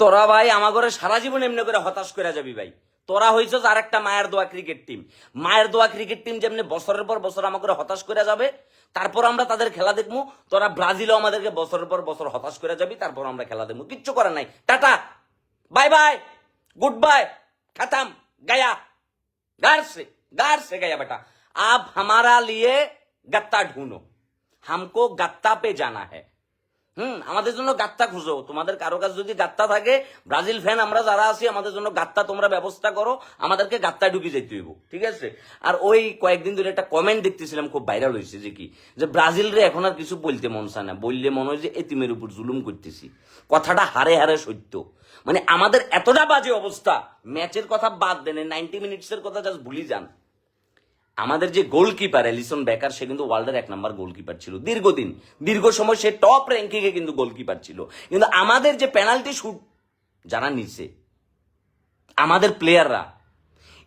তোরা ভাই আমার ঘরে সারা জীবন এমনি করে হতাশ করে যাবি ভাই তোরা হইছ আর একটা মায়ের দোয়া ক্রিকেট টিম মায়ের দোয়া ক্রিকেট টিম যেমনি বছরের পর বছর আমার করে হতাশ করে যাবে তারপর আমরা তাদের খেলা দেখবো তোরা ব্রাজিলও আমাদেরকে বছরের পর বছর হতাশ করে যাবি তারপর আমরা খেলা দেখবো কিচ্ছু করে নাই tata bye bye good bye खत्म गया घर से घर से गया बेटा अब हमारा लिए गत्ता ढूंढो हमको गत्ता पे जाना है হুম, আমাদের জন্য গাত্তা খুঁজো। তোমাদের কারও কাছে যদি গাত্তা থাকে, ব্রাজিল ফ্যান আমরা যারা আছি, আমাদের জন্য গাত্তা তোমরা ব্যবস্থা করো, আমাদেরকে গাত্তা ঢুকি যেতে হইব, ঠিক আছে? আর ওই কয়েকদিন ধরে একটা কমেন্ট দেখতেছিলাম, খুব ভাইরাল হয়েছে যে কি? যে ব্রাজিল রে এখন আর কিছু বলতে মন চায় না। বললে মনে হয় যে এতিমের উপর জুলুম করতেছি। কথাটা হারে হারে সত্য। মানে আমাদের এতটা বাজে অবস্থা ম্যাচের কথা বাদ দেন নাইনটি মিনিটসের কথা জাস্ট ভুলি যান। আমাদের যে গোলকিপার এলিসন বেকার সে কিন্তু ওয়ার্ল্ডের এক নাম্বার গোলকিপার ছিল। দীর্ঘদিন, দীর্ঘ সময় সে টপ র্যাঙ্কিং এ কিন্তু গোলকিপার ছিল। কিন্তু আমাদের যে পেনাল্টি শুট যারা নিছে, আমাদের প্লেয়াররা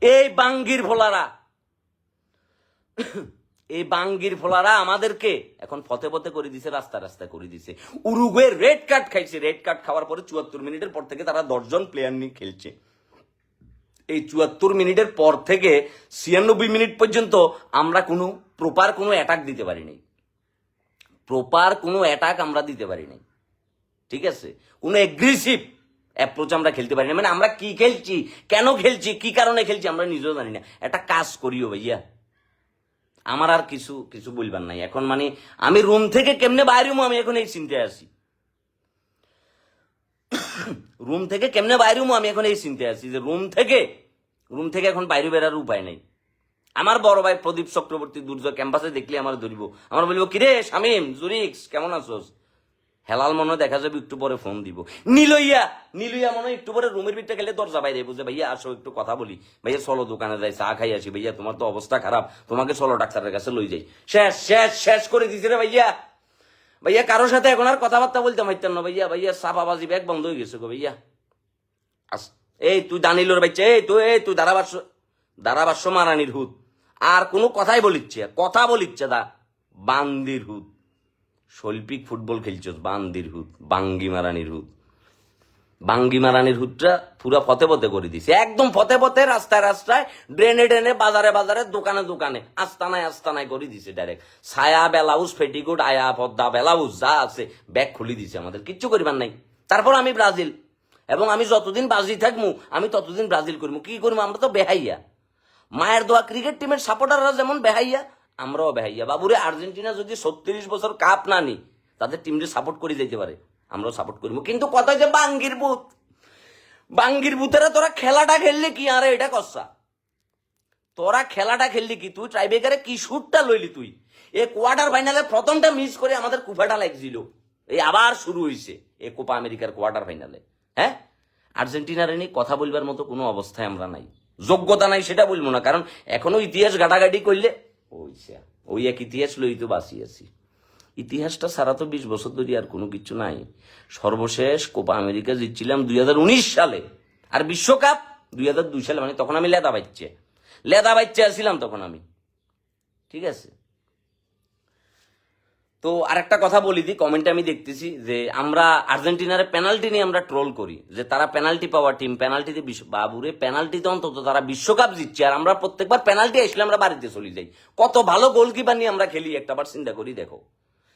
এই বাঙ্গির ভোলারা, এই বাঙ্গির ভোলারা আমাদেরকে এখন ফতে ফতে করে দিছে, রাস্তা রাস্তা করে দিছে। উরুগুয়ে রেড কার্ড খাইছে। রেড কার্ড খাওয়ার পরে চুয়াত্তর মিনিটের পর থেকে তারা দশজন প্লেয়ার নিয়ে খেলছে। এই চুয়াত্তর মিনিটের পর থেকে ছিয়ানব্বই মিনিট পর্যন্ত আমরা কোনো প্রপার কোনো অ্যাটাক দিতে পারি নাই প্রপার কোনো অ্যাটাক আমরা দিতে পারি নাই ঠিক আছে? কোনো এগ্রেসিভ অ্যাপ্রোচ আমরা খেলতে পারি না মানে আমরা কি খেলছি, কেন খেলছি, কি কারণে খেলছি আমরা নিজেও জানি না। একটা কাজ করিও ভাইয়া। আমার আর কিছু কিছু বলবার নাই। এখন মানে আমি রুম থেকে কেমনে বাইরে আমি এখন এই চিন্তায় আছি। রুম থেকে কেমনে বাইরে আমি এখন এই চিন্তায় আছি যে রুম থেকে রুম থেকে এখন বাইরে বেরার উপায় নাই। আমার বড় ভাই প্রদীপ চক্রবর্তী দুর্যোগ ক্যাম্পাসে দেখলে আমার ধরিব। আমার বলব, কিরে শামিম, জুরিক্স, কেমন আছোস? হেলাল মনে দেখা যাবে একটু পরে ফোন দিব। নিলইয়া নিলইয়া মনে একটু পরে রুমের ভিতরে গেলে দরজা বাইরে বুঝে, ভাইয়া, আসো, একটু কথা বলি। ভাইয়া, চলো দোকানে যাই, চা খাই আসি। ভাইয়া, তোমার তো অবস্থা খারাপ। তোমাকে চলো ডাক্তারের কাছে লই যাই। শেষ শেষ শেষ করে দিছে রে ভাইয়া। ভাইয়া, কারোর সাথে এখন আর কথাবার্তা বলতে পারতাম না ভাইয়া। ভাইয়া সাফাবাজি ব্যাগ বন্ধ হয়ে গেছে গো ভাইয়া। আস এই তুই দানিলোর বাচ্চা, এই তুই এই তুই দাঁড়াবাস দাঁড়াবাস মারানির হুদ আর কোনো কথাই বলিচ্ছে, কথা বলিচ্ছে দা বান্দির হুদ শৈল্পিক ফুটবল খেলছস, বান্দির হুদ বাঙ্গি মারানির হুদ বাঙ্গি মারানির হুদটা পুরা ফতে পথে করে দিছে। একদম ফতে পথে রাস্তায় রাস্তায়, ড্রেনে ড্রেনে, বাজারে বাজারে, দোকানে দোকানে, আস্তানায় আস্তানায় করে দিছে ডাইরেক্ট ছায়া বেলাউজ ফেটিকুট আয়া পদ্মা বেলাউজ যা আছে, ব্যাগ খুলি দিছে আমাদের। কিচ্ছু করিবার নাই। তারপর আমি ব্রাজিল। এবং আমি যতদিন বাজি থাকব আমি ততদিন ব্রাজিল করব কি করব আমরা তো বেহাইয়া। মায়ের দোয়া ক্রিকেট টিমের সাপোর্টাররা যেমন বেহাইয়া, আমরাও বেহাইয়া। বাবুরে, আর্জেন্টিনা যদি ছত্রিশ বছর কাপ না নি তাদের টিমকে সাপোর্ট করে যেতে পারে। আমরাও সাপোর্ট করব কিন্তু কথা যে বাঙ্গির বুথ বাঙ্গির বুথেরা তোরা খেলাটা খেললে কি? আরে, এটা কসা তোরা খেলাটা খেললি কি? তুই ট্রাইবেকারে কি শুটটা লইলি তুই? এ কোয়ার্টার ফাইনালে প্রথমটা মিস করে আমাদের কুফাটা লাগছিল। এই আবার শুরু হয়েছে এ কোপা আমেরিকার কোয়ার্টার ফাইনালে হ্যাঁ? আর্জেন্টিনার নিয়ে কথা বলবার মতো কোনো অবস্থায় আমরা নাই। যোগ্যতা নাই সেটা বলব না, কারণ এখনও ইতিহাস গাটাগাটি করলে ওইসা, ওই এক ইতিহাস লই তো বাঁচি আছি। ইতিহাসটা সারা তো বিশ বছর ধরে আর কোনো কিছু নাই। সর্বশেষ কোপা আমেরিকা জিতছিলাম দুই হাজার উনিশ সালে, আর বিশ্বকাপ দুই হাজার দুই সালে মানে তখন আমি লেদা বাচ্চে লেদা বাচ্চা আসছিলাম তখন আমি। ঠিক আছে? তো আরেকটা কথা বলি দিই কমেন্টে আমি দেখতেছি যে আমরা আর্জেন্টিনার পেনাল্টি নিয়ে আমরা ট্রোল করি, যে তারা পেনাল্টি পাওয়া টিম পেনাল্টিতে বাবুরে পেনাল্টিতে অন্তত তারা বিশ্বকাপ জিতছে, আর আমরা প্রত্যেকবার পেনাল্টি আসলে আমরা বাড়িতে চলে যাই। কত ভালো গোলকিপার নিয়ে আমরা খেলি, একটাবার চিন্তা করি দেখো।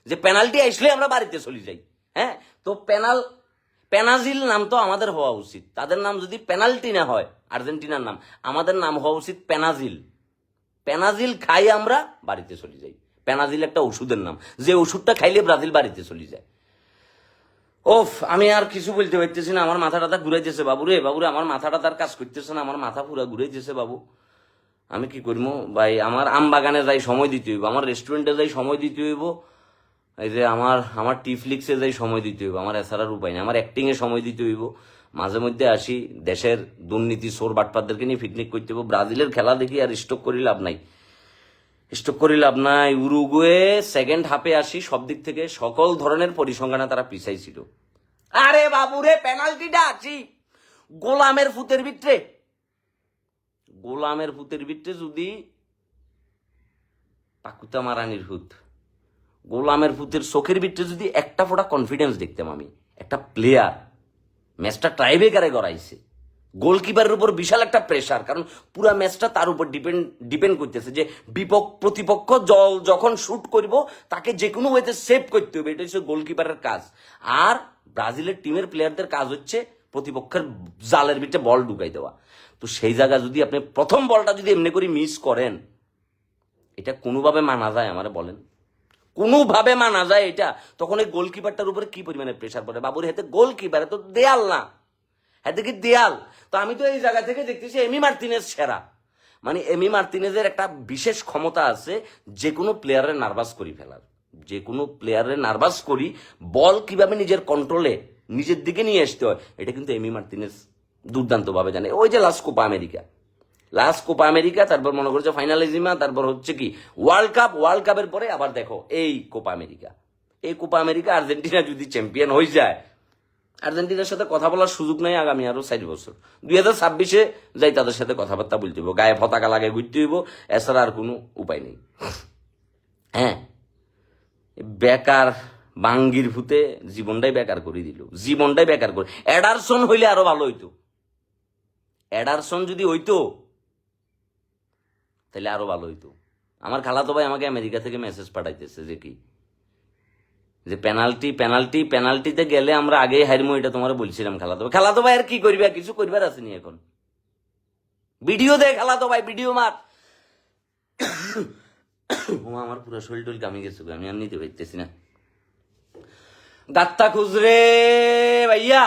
যে পেনাল্টি আসলে আমরা বাড়িতে চলে যাই হ্যাঁ? তো পেনাল পেনাজিল নাম তো আমাদের হওয়া উচিত। তাদের নাম যদি পেনাল্টি না হয়, আর্জেন্টিনার নাম, আমাদের নাম হওয়া উচিত পেনাজিল পেনাজিল খাই আমরা বাড়িতে চলে যাই। পেনাজিল একটা ওষুধের নাম। যে ওষুধটা খাইলে ব্রাজিল বাড়িতে চলে যায়। ওফ, আমি আর কিছু বলতে পারতেছি না, আমার মাথা টাথা ঘুরাইতেছে বাবু রে বাবু রে, আমার মাথাটা তার কাজ করতেছে না, আমার মাথা পুরা ঘুরাইতেছে বাবু। আমি কি করব? ভাই, আমার আম বাগানে যাই সময় দিতে হইব, আমার রেস্টুরেন্টে যাই সময় দিতে হইব। এই যে আমার আমার টিফলিক্সে যাই সময় দিতে হইব, আমার এছাড়ার উপায় নেই, আমার অ্যাক্টিংয়ে সময় দিতে হইব। মাঝে মধ্যে আসি, দেশের দুর্নীতি সোর বাটপাতদেরকে নিয়ে পিকনিক করতে হইব, ব্রাজিলের খেলা দেখি আর স্টক করি, লাভ নাই। স্টক করি লাভ নাই। উরুগুয়ে সেকেন্ড হাফে আসি, সব দিক থেকে সকল ধরনের পরিসংখ্যানে তারা পিছাই ছিল। আরে বাবুরে পেনাল্টিটা আছি গোলামের ফুতের ভিতরে। গোলামের ফুতের ভিতরে যদি পাকুতা মারানির হুত গোলামের ফুতের চোখের ভিতরে যদি একটা ফোটা কনফিডেন্স দেখতাম আমি। একটা প্লেয়ার ম্যাচটা ট্রাইবেকারে গড়াইছে। গোলকিপারের উপর বিশাল একটা প্রেশার কারণ পুরো ম্যাচটা তার উপর ডিপেন্ড ডিপেন্ড করতেছে যে বিপক্ষ প্রতিপক্ষ জ- যখন শুট করব, তাকে যে কোনো ওয়েতে সেভ করতে হবে এটা হচ্ছে গোলকিপারের কাজ। আর ব্রাজিলের টিমের প্লেয়ারদের কাজ হচ্ছে প্রতিপক্ষের জালের ভিতরে বল ঢুকাই দেওয়া। তো সেই জায়গা যদি আপনি প্রথম বলটা যদি এমনি করে মিস করেন, এটা কোনোভাবে মানা যায় আমারে বলেন। কোনোভাবে মানা যায় এটা। তখন এই গোলকিপারটার উপরে কি পরিমাণে প্রেশার পড়ে? বাবুর হাতে গোলকিপার তো দেয়াল না। হাতে কি দেয়াল? তো আমি তো এই জায়গা থেকে দেখতেছি এমি মার্তিনেজ সেরা। মানে এমি মার্তিনেজের একটা বিশেষ ক্ষমতা আছে যে কোনো প্লেয়ারের নার্ভাস করি ফেলার। যে কোনো প্লেয়ারের নার্ভাস করি বল কীভাবে নিজের কন্ট্রোলে নিজের দিকে নিয়ে আসতে হয়, এটা কিন্তু এমি মার্তিনেজ দুর্দান্তভাবে জানে। ওই যে last Copa America last Copa America তারপর মনে করছে ফাইনালিজিমা তারপর হচ্ছে কি ওয়ার্ল্ড কাপ ওয়ার্ল্ড কাপের পরে আবার দেখো, এই কোপা আমেরিকা এই কোপা আমেরিকা আর্জেন্টিনা যদি চ্যাম্পিয়ন হয়ে যায় আর্জেন্টিনার সাথে কথা বলার সুযোগ নাই আগামী আরও চার বছর। দুই হাজার ছাব্বিশে যাই তাদের সাথে কথাবার্তা বলতে হইব, গায়ে পতাকা লাগে ঘুরতে হইব, এছাড়া আর কোনো উপায় নেই। হ্যাঁ বেকার বাঙ্গির ভূতে জীবনটাই বেকার করে দিল, জীবনটাই বেকার করে। অ্যাডারসন হইলে আরও ভালো হইতো। অ্যাডারসন যদি হইতো, তাহলে আরও ভালো হইতো। আমার খালাতো ভাই আমাকে আমেরিকা থেকে মেসেজ পাঠাইতেছে যে কি যে পেনাল্টি পেনাল্টি পেনাল্টিতে গেলে আমরা আগেই হারমো এটা তোমার বলছিলাম, খালাতো খালাতো ভাই আর কি করবে কিছু করবার আসেনি এখন। ভিডিও দে খালাতো ভাই, ভিডিও মার। ও আমার পুরো শরীর টল কামে গেছে আমি আর নিতে পারতেছি না। গাত্তা খুঁজ রে ভাইয়া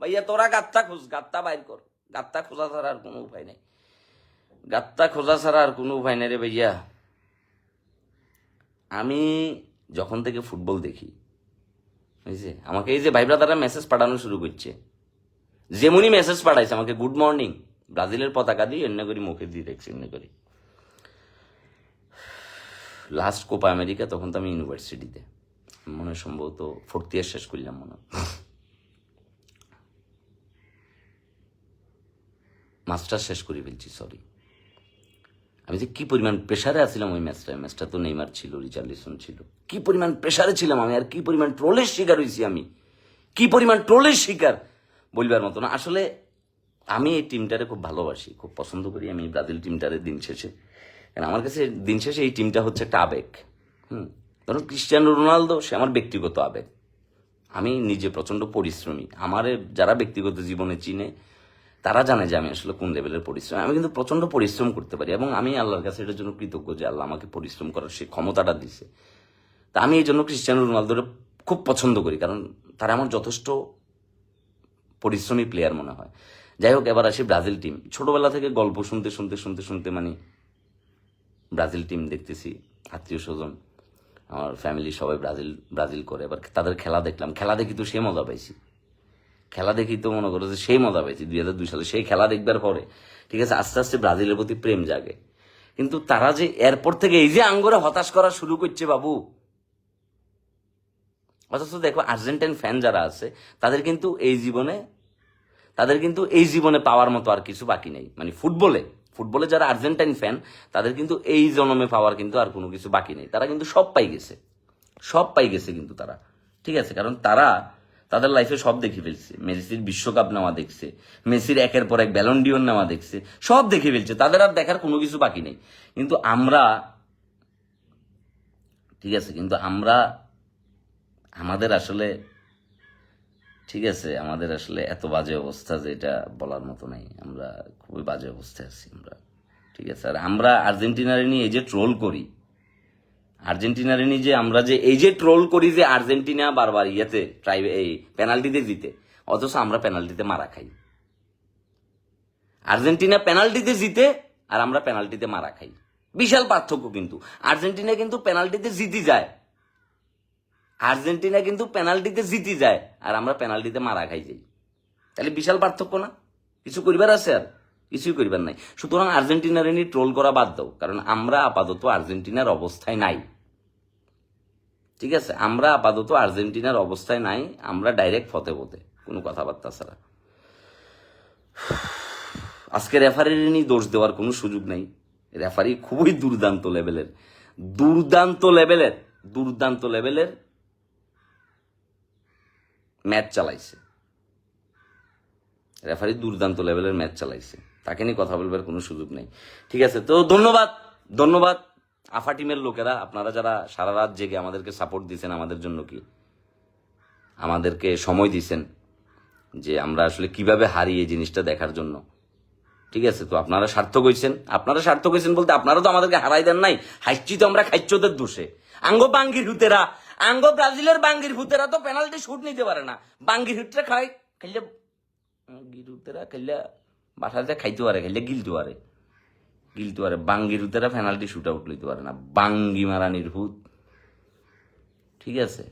ভাইয়া তোরা গাত্তা খুঁজ, গাত্তা বাইর কর। গাত্তা খোঁজা ছাড়া আর কোনো উপায় নেই। গাত্তা খোঁজা ছাড়া আর কোনো উপায় নেই রে ভাইয়া। আমি যখন থেকে ফুটবল দেখি বুঝছে আমাকে এই যে ভাই ব্রাদাররা মেসেজ পাঠানো শুরু করছে। যেমনই মেসেজ পাঠাইছে, আমাকে গুড মর্নিং ব্রাজিলের পতাকা দিয়ে এমনি করি মুখে দিয়ে দেখছি, এমনি করি। লাস্ট কোপা আমেরিকা তখন তো আমি ইউনিভার্সিটিতে মনে হয় সম্ভবত ফোর্থ ইয়ার শেষ করলাম মনে হয়। মাস্টার শেষ করে ফেলছি সরি আমি যে কি পরিমাণ প্রেশারে আছিলাম ওই ম্যাচটা ম্যাচটা তো নেইমার ছিল, রিচার্লিসন ছিল। কি পরিমাণ প্রেশারে ছিলাম আমি আর কি পরিমাণ ট্রোলের শিকার হয়েছি আমি? কি পরিমাণ ট্রোলের শিকার? বলবার মতো না। আসলে আমি এই টিমটারে খুব ভালোবাসি, খুব পছন্দ করি আমি ব্রাজিল টিমটারে দিন শেষে। কারণ আমার কাছে দিন শেষে এই টিমটা হচ্ছে একটা আবেগ। হুম? ধরুন ক্রিস্টিয়ানো রোনালদো, সে আমার ব্যক্তিগত আবেগ। আমি নিজে প্রচণ্ড পরিশ্রমী। আমার যারা ব্যক্তিগত জীবনে চিনে তারা জানে যে আমি আসলে কোন লেভেলের পরিশ্রম, আমি কিন্তু প্রচণ্ড পরিশ্রম করতে পারি এবং আমি আল্লাহর কাছে এটার জন্য কৃতজ্ঞ যে আল্লাহ আমাকে পরিশ্রম করার সেই ক্ষমতাটা দিছে তা আমি এই জন্য ক্রিস্টিয়ানো রোনালদোরে খুব পছন্দ করি, কারণ তারা আমার যথেষ্ট পরিশ্রমী প্লেয়ার মনে হয়। যাই হোক, এবার আসি ব্রাজিল টিম ছোটবেলা থেকে গল্প শুনতে শুনতে শুনতে শুনতে মানে ব্রাজিল টিম দেখতেছি, আত্মীয় স্বজন, আমার ফ্যামিলি সবাই ব্রাজিল ব্রাজিল করে। এবার তাদের খেলা দেখলাম। খেলা দেখি তো সে মজা পাইছি। খেলা দেখি তো মনে করো যে সেই মজা পাইছি দুই হাজার দুই সালে। সেই খেলা দেখবার পরে, ঠিক আছে, আস্তে আস্তে ব্রাজিলের প্রতি প্রেম জাগে। কিন্তু তারা যে এরপর থেকে এই যে আঙ্গরে হতাশ করা শুরু করছে বাবু, অথচ দেখো আর্জেন্টাইন ফ্যান যারা আছে, তাদের কিন্তু এই জীবনে, তাদের কিন্তু এই জীবনে পাওয়ার মতো আর কিছু বাকি নেই। মানে ফুটবলে ফুটবলে যারা আর্জেন্টাইন ফ্যান, তাদের কিন্তু এই জন্মে পাওয়ার কিন্তু আর কোনো কিছু বাকি নেই। তারা কিন্তু সব পাই গেছে। সব পাই গেছে কিন্তু তারা। ঠিক আছে, কারণ তারা তাদের লাইফে সব দেখে ফেলছে। মেসির বিশ্বকাপ নেওয়া দেখছে, মেসির একের পর এক ব্যালন্ডিয়ন নেওয়া দেখছে, সব দেখে ফেলছে, তাদের আর দেখার কোনো কিছু বাকি নেই। কিন্তু আমরা, ঠিক আছে, কিন্তু আমরা, আমাদের আসলে, ঠিক আছে, আমাদের আসলে এত বাজে অবস্থা যে এটা বলার মতো নাই। আমরা খুবই বাজে অবস্থায় আছি আমরা, ঠিক আছে। আর আমরা আর্জেন্টিনারে নিয়ে এই যে ট্রোল করি আর্জেন্টিনারে নিয়ে যে আমরা যে এই যে ট্রোল করি যে আর্জেন্টিনা বারবার ইয়েতে ট্রাই এই পেনাল্টিতে জিতে, অথচ আমরা পেনাল্টিতে মারা খাই। আর্জেন্টিনা পেনাল্টিতে জিতে আর আমরা পেনাল্টিতে মারা খাই। বিশাল পার্থক্য কিন্তু। আর্জেন্টিনা কিন্তু পেনাল্টিতে জিতে যায়। আর্জেন্টিনা কিন্তু পেনাল্টিতে জিতে যায় আর আমরা পেনাল্টিতে মারা খাই যাই। তাহলে বিশাল পার্থক্য না? কিছু করিবার আছে আর? কিছুই করিবার নাই। সুতরাং আর্জেন্টিনার নিয়ে ট্রোল করা বাদ দাও, কারণ আমরা আপাতত আর্জেন্টিনার অবস্থায় নাই। ঠিক আছে? আমরা আপাতত আর্জেন্টিনার অবস্থায় নাই, আমরা ডাইরেক্ট ফতে ফতে কোনো কথাবার্তা ছাড়া। আজকে রেফারির নিয়ে দোষ দেওয়ার কোনো সুযোগ নেই। রেফারি খুবই দুর্দান্ত লেভেলের। দুর্দান্ত লেভেলের দুর্দান্ত লেভেলের ম্যাচ চালাইছে। রেফারি দুর্দান্ত লেভেলের ম্যাচ চালাইছে। তাকে নিয়ে কথা বলবার কোনো সুযোগ নেই। ঠিক আছে? তো ধন্যবাদ ধন্যবাদ আফা টিমের লোকেরা। আপনারা যারা সারা রাত জেগে আমাদেরকে সাপোর্ট দিয়েছেন আমাদের জন্য কি? আমাদেরকে সময় দিছেন যে আমরা আসলে কীভাবে হারি এই জিনিসটা দেখার জন্য। ঠিক আছে? তো আপনারা সার্থক হয়েছেন আপনারা সার্থক হয়েছেন বলতে আপনারা তো আমাদেরকে হারাই দেন নাই। হাইচ্ছি তো আমরা খাইচ্ছদের দোষে। আঙ্গ বাঙ্গির হুতেরা, আঙ্গ ব্রাজিলের বাঙ্গির হুতেরা তো পেনাল্টি শুট নিতে পারে না। বাঙ্গির হুতরা খাই, খাইলে গির হুতেরা খাইলে বাসাতে খাইতে পারে খাইলে গিলতে পারে গিলতে পারে বাঙ্গির হুতেরা পেনাল্টি শুট আউট লইতে পারে না, বাঙ্গি মারানির হুত ঠিক আছে?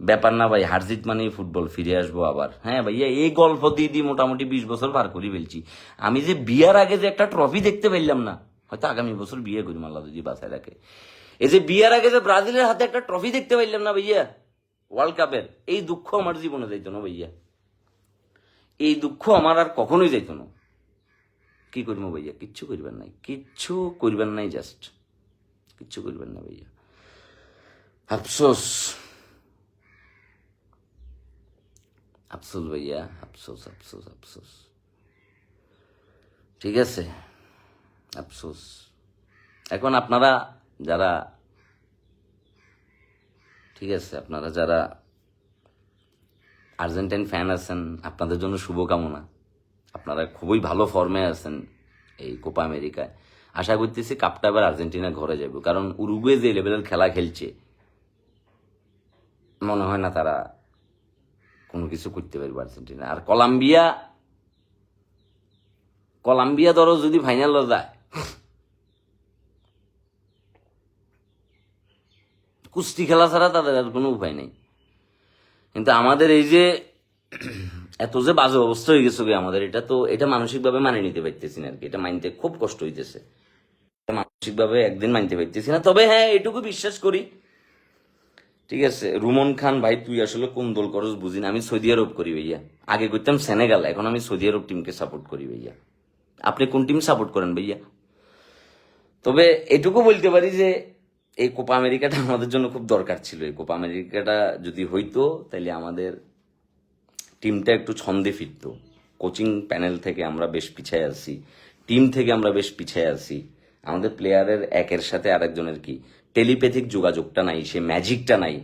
ব্যাপার না ভাই, হারজিত মানেই ফুটবল ফিরে আসব আবার। হ্যাঁ ভাইয়া এই গল্প দিয়ে দিয়ে মোটামুটি বিশ বছর পার করি ফেলছি। আমি যে বিয়ার আগে যে একটা ট্রফি দেখতে পাইলাম না, হয়তো আগামী বছর বিয়ে করি মাল্লা যদি বাসায় রাখে। এই যে বিয়ার আগে যে ব্রাজিলের হাতে একটা ট্রফি দেখতে পাইলাম না ভাইয়া ওয়ার্ল্ড কাপের এই দুঃখ আমার জীবনে যাইতো না ভাইয়া। এই দুঃখ আমার আর কখনোই যাইতো না। কি করব ভাইয়া? কিচ্ছু করবেন নাই। কিচ্ছু করবেন নাই জাস্ট কিচ্ছু করবেন না ভাইয়া। আফসোস। আফসোস ভাইয়া, আফসোস আফসোস আফসোস। ঠিক আছে। আফসোস। এখন আপনারা যারা, ঠিক আছে, আপনারা যারা আর্জেন্টাইন ফ্যান আছেন, আপনাদের জন্য শুভকামনা। আপনারা খুবই ভালো ফর্মে আছেন এই কোপা আমেরিকায় আশা করতেছি কাপটা এবার আর্জেন্টিনা ঘরে যাবে, কারণ উরুগুয়ে যে লেভেলের খেলা খেলছে, মনে হয় না তারা কোনো কিছু করতে পারবে আর্জেন্টিনা। আর কলাম্বিয়া কলাম্বিয়া ধরো যদি ফাইনাল যায়, কুস্তি খেলা ছাড়া তাদের আর কোনো উপায় নেই। কিন্তু আমাদের এই যে এত যে বাজে অবস্থা হয়ে গেছে আমাদের, এটা তো, এটা মানসিকভাবে মানে নিতে পারতেছি না আর কি এটা মানতে খুব কষ্ট হইতেছে। মানসিকভাবে একদিন মানতে পারতেছি না। তবে হ্যাঁ এটুকু বিশ্বাস করি। ঠিক আছে, রুমন খান, ভাই, তুই আসলে কোন দল করস বুঝি না। আমি সৌদি আরব করি ভাইয়া। আগে করতাম সেনেগাল, এখন আমি সৌদি আরব টিমকে সাপোর্ট করি ভাইয়া। আপনি কোন টিম সাপোর্ট করেন ভাইয়া? তবে এটুকু বলতে পারি যে এই কোপা আমেরিকাটা আমাদের জন্য খুব দরকার ছিল। এই কোপা আমেরিকাটা যদি হইতো তাহলে আমাদের টিমটা একটু ছন্দে ফিরতো। কোচিং প্যানেল থেকে আমরা বেশ পিছিয়ে আসি টিম থেকে আমরা বেশ পিছিয়ে আসি আমাদের প্লেয়ারের একের সাথে আরেকজনের কি? টেলিপ্যাথিক যোগাযোগটা নাই, সে ম্যাজিকটা নাই।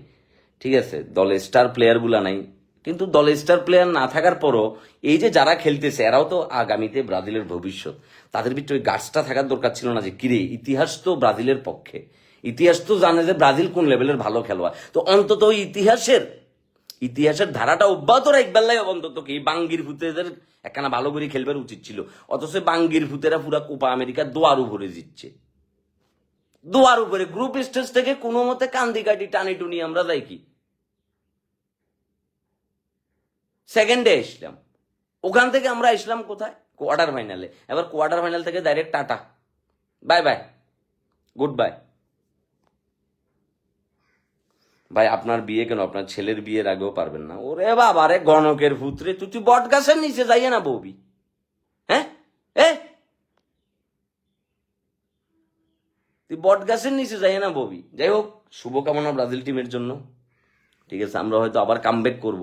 ঠিক আছে? দলে স্টার প্লেয়ারগুলা নাই। কিন্তু দলে স্টার প্লেয়ার না থাকার পরও এই যে যারা খেলতেছে, এরাও তো আগামীতে ব্রাজিলের ভবিষ্যৎ। তাদের ভিতরে গাছটা থাকার দরকার ছিল না যে, কিরে, ইতিহাস তো ব্রাজিলের পক্ষে। ইতিহাস তো জানে যে ব্রাজিল কোন লেভেলের ভালো খেলোয়াড়। তো অন্তত ওই ইতিহাসের ইতিহাসের ধারাটা অব্যাহত রাখবার লাই অন্তত কি? বাঙ্গির ভূতেদের একখানা ভালো করে খেলবার উচিত ছিল। অথচ বাঙ্গির ভূতেরা পুরা কোপা আমেরিকা দোয়ার উপরে জিতছে। দোয়ার উপরে গ্রুপ স্টেজ থেকে কোনো মতে কান্দি কাটি টানি টুনি আমরা যাই কি? সেকেন্ডে এসলাম। ওখান থেকে আমরা আসলাম কোথায়? কোয়ার্টার ফাইনালে এবার কোয়ার্টার ফাইনাল থেকে direct tata. Bye bye good bye ভাই, আপনার বিয়ে কেন? আপনার ছেলের বিয়ের আগেও পারবেন না। ওরে বাবা রে, গণকের পুত্রে, তুই তুই বট গাছের নিচে যাইয়ে না বৌবি হ্যাঁ? এ? তুই বট গাছের নিচে যাইয়ে না বৌবি যাই হোক, শুভকামনা ব্রাজিল টিমের জন্য। ঠিক আছে, আমরা হয়তো আবার কামব্যাক করব।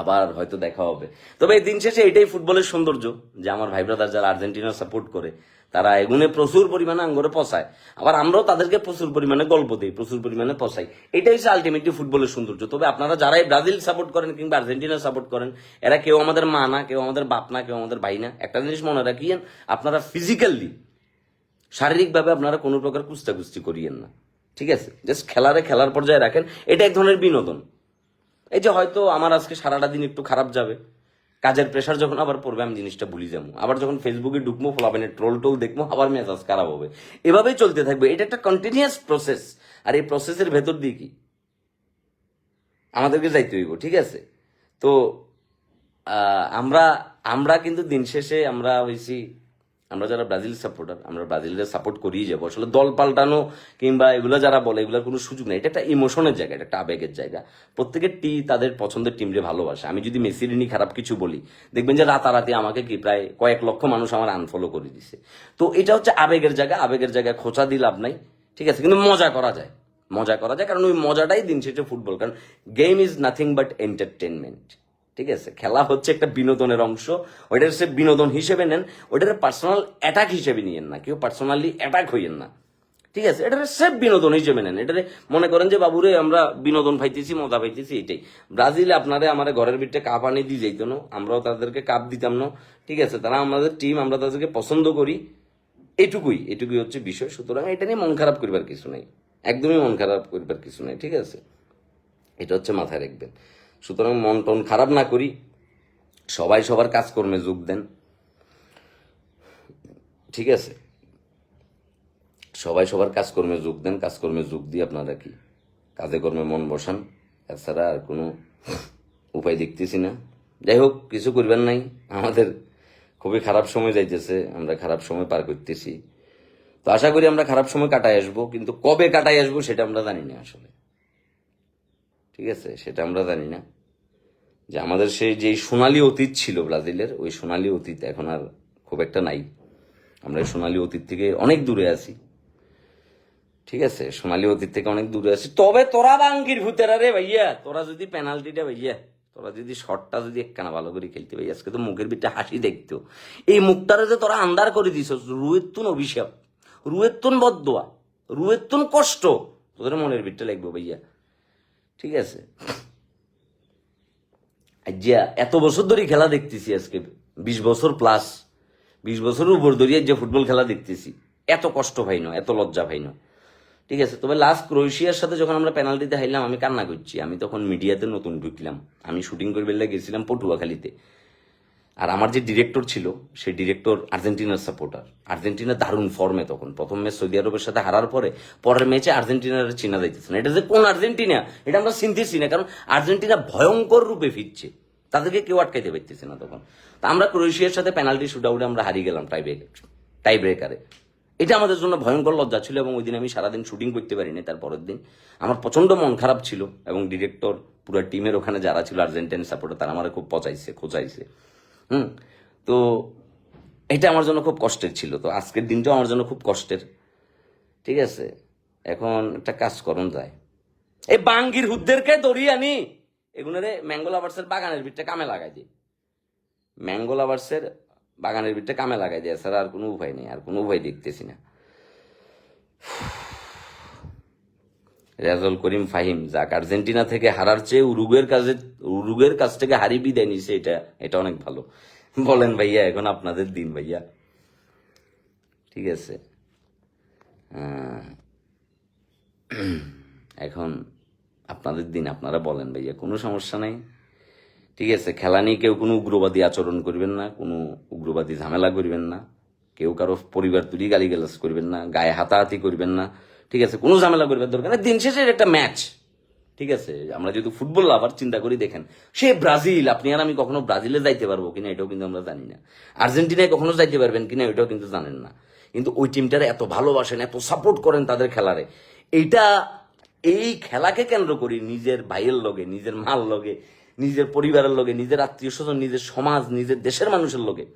আবার হয়তো দেখা হবে। তবে এই দিন শেষে এটাই ফুটবলের সৌন্দর্য, যে আমার ভাই ব্রাদার যারা আর্জেন্টিনা সাপোর্ট করে তারা এগুনে প্রচুর পরিমাণে আঙ্গরে পচায়। আবার আমরাও তাদেরকে প্রচুর পরিমাণে গল্প দিই, প্রচুর পরিমাণে পচাই। এটাই হচ্ছে আলটিমেটলি ফুটবলের সৌন্দর্য। তবে আপনারা যারাই ব্রাজিল সাপোর্ট করেন কিংবা আর্জেন্টিনা সাপোর্ট করেন, এরা কেউ আমাদের মা না, কেউ আমাদের বাপ না, কেউ আমাদের ভাই না। একটা জিনিস মনে রাখিয়েন, আপনারা ফিজিক্যালি শারীরিকভাবে আপনারা কোনো প্রকার কুস্তাকুস্তি করিয়েন না। ঠিক আছে? জাস্ট খেলারে খেলার পর্যায়ে রাখেন। এটা এক ধরনের বিনোদন। এই যে হয়তো আমার আজকে সারাটা দিন একটু খারাপ যাবে। কাজের প্রেশার যখন আবার পড়বে, আমি জিনিসটা ভুলি যাব। আবার যখন ফেসবুকে ঢুকবো ফলাবেন ট্রোল টোল দেখব, আবার মেসাজ খারাপ হবে। এভাবেই চলতে থাকবে। এটা একটা কন্টিনিউয়াস প্রসেস আর এই প্রসেসের ভেতর দিয়ে কি? আমাদেরকে যাইতে হইব, ঠিক আছে? তো আমরা আমরা কিন্তু দিন শেষে আমরা হয়েছি আমরা যারা ব্রাজিল সাপোর্টার আমরা ব্রাজিলের সাপোর্ট করিয়ে যাব। আসলে দল পাল্টানো কিংবা এগুলো যারা বলে, এগুলোর কোনো সুযোগ নেই। এটা একটা ইমোশনের জায়গা, এটা একটা আবেগের জায়গা। প্রত্যেকের টি তাদের পছন্দের টিমরে ভালোবাসে। আমি যদি মেসির নিয়ে খারাপ কিছু বলি, দেখবেন যে রাতারাতি আমাকে কি প্রায় কয়েক লক্ষ মানুষ আমার আনফলো করে দিছে। তো এটা হচ্ছে আবেগের জায়গা। আবেগের জায়গায় খোঁচা দিয়ে লাভ নাই। ঠিক আছে, কিন্তু মজা করা যায়। মজা করা যায়, কারণ ওই মজাটাই দিন শেষে ফুটবল কারণ game is nothing but entertainment ঠিক আছে? খেলা হচ্ছে একটা বিনোদনের অংশ। ওইটার সে বিনোদন হিসেবে নেন ওইটার পার্সোনাল অ্যাটাক হিসেবে নিয়েন না। কেউ পার্সোনালি অ্যাটাক হইয়েন না। ঠিক আছে? এটারে সেফ বিনোদন হিসেবে নেন। এটারে মনে করেন যে, বাবুরে, আমরা বিনোদন পাইতেছি, মজা পাইতেছি, এটাই। ব্রাজিলে আপনারে আমার ঘরের ভিতরে কাপ আনি দিয়ে যাইতো না। আমরাও তাদেরকে কাপ দিতাম না। ঠিক আছে? তারা আমাদের টিম আমরা তাদেরকে পছন্দ করি। এটুকুই এটুকুই হচ্ছে বিষয়। সুতরাং এটা নিয়ে মন খারাপ করবার কিছু নেই। একদমই মন খারাপ করবার কিছু নেই। ঠিক আছে? এটা হচ্ছে মাথায় রাখবেন। সুতরাং মন টন খারাপ না করি। সবাই সবার কাজকর্মে যোগ দেন। ঠিক আছে? সবাই সবার কাজকর্মে যোগ দেন, কাজকর্মে যোগ দিয়ে আপনারা কি কাজে কর্মে মন বসান। এছাড়া আর কোনো উপায় দেখতেছি না। যাই হোক, কিছু করবেন নাই। আমাদের খুবই খারাপ সময় যাইতেছে। আমরা খারাপ সময় পার করতেছি। তো আশা করি আমরা খারাপ সময় কাটাই আসব, কিন্তু কবে কাটাই আসব সেটা আমরা জানি না আসলে। ঠিক আছে? সেটা আমরা জানি না। যে আমাদের সেই যে সোনালী অতীত ছিল ব্রাজিলের, ওই সোনালী অতীত এখন আর খুব একটা নাই। আমরা সোনালী অতীত থেকে অনেক দূরে আছি। ঠিক আছে? সোনালী অতীত থেকে অনেক দূরে আছি। তবে তোরা বাঙ্কির ভূতেরা রে ভাইয়া! তোরা যদি পেনাল্টিটা ভাইয়া, তোরা যদি শটটা যদি একখানা ভালো করে খেলতে ভাই আজকে তো মুখের ভিতরে হাসি দেখতো। এই মুখটারে যে তোরা আন্দার করে দিছ রুয়েত্তুন অভিশাপ। রুয়েত্তুন বদোয়া রুয়েত্তুন কষ্ট। তোদের মনের ভিতরে লাগবে ভাইয়া। ঠিক আছে? এত বছর ধরে খেলা দেখতেছি আজকে, বিশ বছর প্লাস বিশ বছরের উপর ধরিয়ে যে ফুটবল খেলা দেখতেছি, এত কষ্ট ভাই না, এত লজ্জা ভাই না। ঠিক আছে? তবে লাস্ট ক্রোয়েশিয়ার সাথে যখন আমরা পেনাল্টিতে হাইলাম আমি কান্না করছি। আমি তখন মিডিয়াতে নতুন ঢুকলাম। আমি শুটিং করবে গেছিলাম পটুয়াখালীতে। আর আমার যে ডিরেক্টর ছিল, সেই ডিরেক্টর আর্জেন্টিনার সাপোর্টার আর্জেন্টিনা দারুণ ফর্মে তখন। প্রথম ম্যাচ সৌদি আরবের সাথে হারার পরে, পরের ম্যাচে আর্জেন্টিনার চিনা যাইতেছে না। এটা যে কোন আর্জেন্টিনা, এটা আমরা চিনতেছি না, কারণ আর্জেন্টিনা ভয়ঙ্কর রূপে ফিরছে। তাদেরকে কেউ আটকাইতে পারতেছে না তখন। তা আমরা ক্রোয়েশিয়ার সাথে পেনাল্টি শুট আউটে আমরা হারিয়ে গেলাম টাই ব্রেক টাই ব্রেকারে এটা আমাদের জন্য ভয়ঙ্কর লজ্জা ছিল এবং ওই দিন আমি সারাদিন শুটিং করতে পারিনি তার পরের দিন। আমার প্রচণ্ড মন খারাপ ছিল এবং ডিরেক্টর পুরো টিমের ওখানে যারা ছিল আর্জেন্টাইন সাপোর্টার তারা আমার খুব পচাইছে, খোঁচাইছে। হুম। তো এটা আমার জন্য খুব কষ্টের ছিল। তো আজকের দিনটাও আমার জন্য খুব কষ্টের। ঠিক আছে? এখন একটা কাজ করুন যায় এই বাঙ্গির হুদ্দেরকে দড়িয়ে আনি। এগুলোরে ম্যাঙ্গো লাভার্সের বাগানের ভিতরে কামে লাগাই দিই ম্যাঙ্গো লাভার্সের বাগানের ভিতরে কামে লাগাই দিয়ে স্যার আর কোনো উপায় নেই, আর কোনো উপায় দেখতেছি না। রেজাল করিম ফাহিম, যাক, আর্জেন্টিনা থেকে হারার চেয়ে উরুগের কাজে উরুগের কাছ থেকে হারি বিদায় নিছে এটা এটা অনেক ভালো। বলেন ভাইয়া, এখন আপনাদের দিন ভাইয়া। ঠিক আছে। এখন আপনাদের দিন, আপনারা বলেন ভাইয়া, কোনো সমস্যা নাই। ঠিক আছে, খেলা নিয়ে কেউ কোনো উগ্রবাদী আচরণ করবেন না, কোনো উগ্রবাদী ঝামেলা করবেন না। কেউ কারও পরিবার তুলি গালিগালাজ করবেন না, গায়ে হাতাহাতি করবেন না। ঠিক আছে, কোনো ঝামেলা করবার দরকার নেই। দিন শেষে একটা ম্যাচ ঠিক আছে, আমরা যেহেতু ফুটবল লাভার চিন্তা করি, দেখেন। সে ব্রাজিল, আপনি আর আমি কখনো ব্রাজিলে যাইতে পারব কিনা, এটাও কিন্তু আমরা জানি না। আর্জেন্টিনায় কখনো যাইতে পারবেন কিনা, এটাও কিন্তু জানেন না। কিন্তু ওই টিমটারে এত ভালোবাসেন, এত সাপোর্ট করেন তাদের খেলারে। এইটা, এই খেলাকে কেন্দ্র করি নিজের ভাইয়ের লগে, নিজের মার লগে, নিজের পরিবারের লগে, নিজের আত্মীয় স্বজন, নিজের সমাজ, নিজের দেশের মানুষের লগে।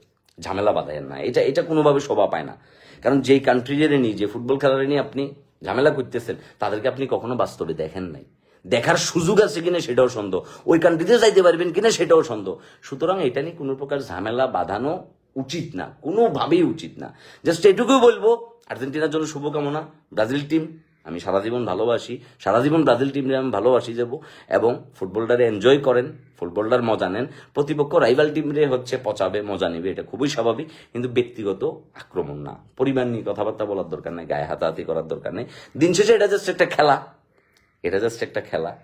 ঝামেলা বাঁধায়েন না। এটা এটা কোনোভাবে শোভা পায় না। কারণ যেই কান্ট্রিজের নিয়ে, যে ফুটবল খেলার নিয়ে আপনি ঝামেলা করতেছেন, তাদেরকে আপনি কখনো বাস্তবে দেখেন নাই। দেখার সুযোগ আছে কিনা সেটাও সন্দেহ। ওই কান্ট্রিতে যাইতে পারবেন কিনা সেটাও সন্দেহ। সুতরাং এটা নিয়ে কোনো প্রকার ঝামেলা বাঁধানো উচিত না, কোনোভাবেই উচিত না। জাস্ট এটুকুই বলব, আর্জেন্টিনার জন্য শুভকামনা, ব্রাজিল টিম আমি সারা জীবন ভালোবাসি, সারা জীবন ব্রাজিল টিমে আমি ভালোবাসি যাব, এবং ফুটবলটারে এনজয় করেন, ফুটবলটার মজা নেন। প্রতিপক্ষ রাইভাল টিমরে হচ্ছে পচাবে, মজা নেবে, এটা খুবই স্বাভাবিক, কিন্তু ব্যক্তিগত আক্রমণ না। পরিবার নিয়ে কথাবার্তা বলার দরকার নেই, গায়ে হাতাহাতি করার দরকার নেই। দিন শেষে এটা জাস্ট একটা খেলা। এটা জাস্ট একটা খেলা।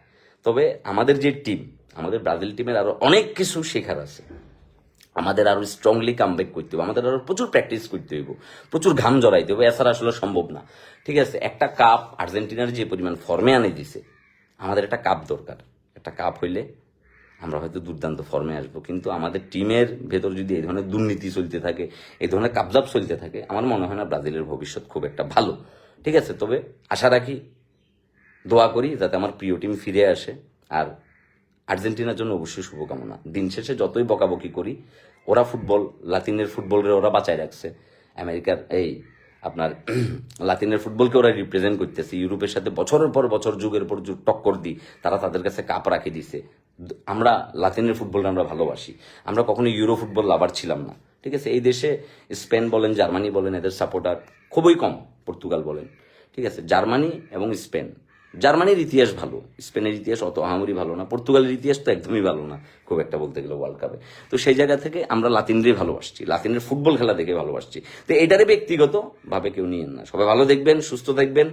তবে আমাদের যে টিম আমাদের ব্রাজিল টিমের আরও অনেক কিছু শেখার আছে। আমাদের আরও স্ট্রংলি কামব্যাক করতে হবে আমাদের আরও প্রচুর প্র্যাকটিস করতে হইব, প্রচুর ঘাম জড়াইতে হবে এছাড়া আসলে সম্ভব না। ঠিক আছে, একটা কাপ আর্জেন্টিনার যে পরিমাণ ফর্মে আনে দিছে, আমাদের একটা কাপ দরকার। একটা কাপ হইলে আমরা হয়তো দুর্দান্ত ফর্মে আসব, কিন্তু আমাদের টিমের ভেতর যদি এই ধরনের দুর্নীতি চলতে থাকে, এই ধরনের কাবজাব চলতে থাকে, আমার মনে হয় না ব্রাজিলের ভবিষ্যৎ খুব একটা ভালো। ঠিক আছে, তবে আশা রাখি, দোয়া করি যাতে আমার প্রিয় টিম ফিরে আসে, আর আর্জেন্টিনার জন্য অবশ্যই শুভকামনা। দিন শেষে যতই বকাবকি করি ওরা ফুটবল, লাতিনের ফুটবলের ওরা বাঁচায় রাখছে। আমেরিকার এই আপনার লাতিনের ফুটবলকে ওরা রিপ্রেজেন্ট করতেছে। ইউরোপের সাথে বছরের পর বছর, যুগের পর যুগ টক্কর দিই তারা তাদের কাছে কাপ রাখে দিছে। আমরা লাতিনের ফুটবলটা আমরা ভালোবাসি। আমরা কখনো ইউরো ফুটবল লাভার ছিলাম না। ঠিক আছে? এই দেশে স্পেন বলেন, জার্মানি বলেন, এদের সাপোর্টার খুবই কম, পর্তুগাল বলেন। ঠিক আছে? জার্মানি এবং স্পেন। জার্মানির ইতিহাস ভালো, স্পেনের ইতিহাস অত আহামরি ভালো না, পর্তুগালের ইতিহাস তো একদমই ভালো না, খুব একটা বলতে গেলে ওয়ার্ল্ড কাপে তো সেই জায়গা থেকে আমরা লাতিনরে ভালোবাসছি, লাতিনের ফুটবল খেলা দেখে ভালোবাসছি। তো এটারে ব্যক্তিগত ভাবে কেউ নিয়েন না। সবাই ভালো দেখবেন, সুস্থ দেখবেন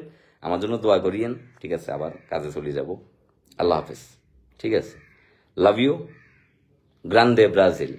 আমার জন্য দোয়া করিয়েন, ঠিক আছে, আবার কাজে চলে যাব। আল্লাহ হাফেজ, ঠিক আছে। Love you Grande Brazil